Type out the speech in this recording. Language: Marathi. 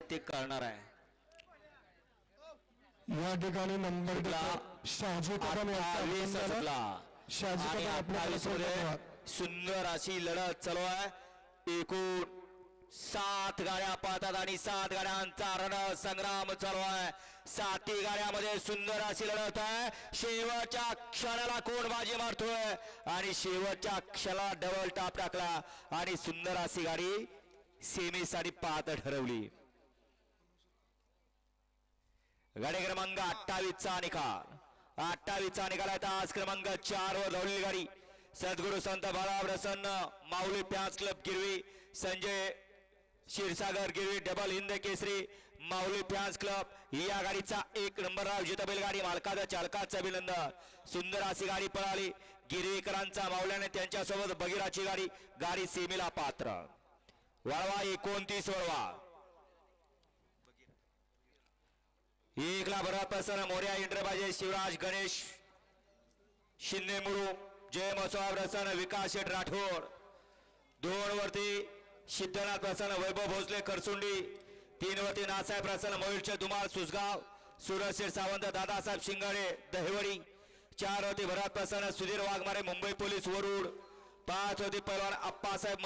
ते करणार आहे. या ठिकाणी नंबर. शहाजी कदम कदम सुंदर अशी लढत चालू आहे. एकूण सात गाड्या पाहतात आणि सात गाड्यांचा रण संग्राम चालू आहे. साती गाड्यामध्ये सुंदर अशी लढत आहे. शेवटच्या क्षणाला कोण बाजी मारतोय? आणि शेवटच्या क्षणाला डबल टाप टाकला. आणि सुंदर अशी गाडी सेमीसाठी पाहत ठरवली. गाडी क्रमांक अठ्ठावीसचा निकाल. अठ्ठावीसचा निकाल आहे आज क्रमांक चार वर धावलेली गाडी. सद्गुरु संत बाळा प्रसन्न माऊली प्यास क्लब गिरवी संजय क्षीरसागर गिरवी डबल हिंद केसरी माऊली प्यास क्लब. या गाडीचा एक नंबर राव जिथं बैलगाडी मालकाचा चालकाचं अभिनंदन. सुंदर अशी गाडी पळाली. गिरवीकरांचा माऊल्याने त्यांच्यासोबत बगीराची गाडी गाडी सेमीला पात्र. वळवा एकोणतीस वळवा. एकला भरत प्रसन्न मोर्या इंद्रबाजे शिवराज गणेश शिंदे मुरू जय मसोबा प्रसन्न विकास शेठ राठोड दोन वरती सिद्धनाथ प्रसन्न वैभव भोसले करसुंडी तीन वरती नासाहेब प्रसन्न मयूरचे धुमाळ सुसगाव सुरज शेठ सावंत दादासाहेब शिंगाडे दहिवडी चार वरती भरत प्रसन्न सुधीर वाघमारे मुंबई पोलीस वरुड पाच वरती पैलवान अप्पासाहेब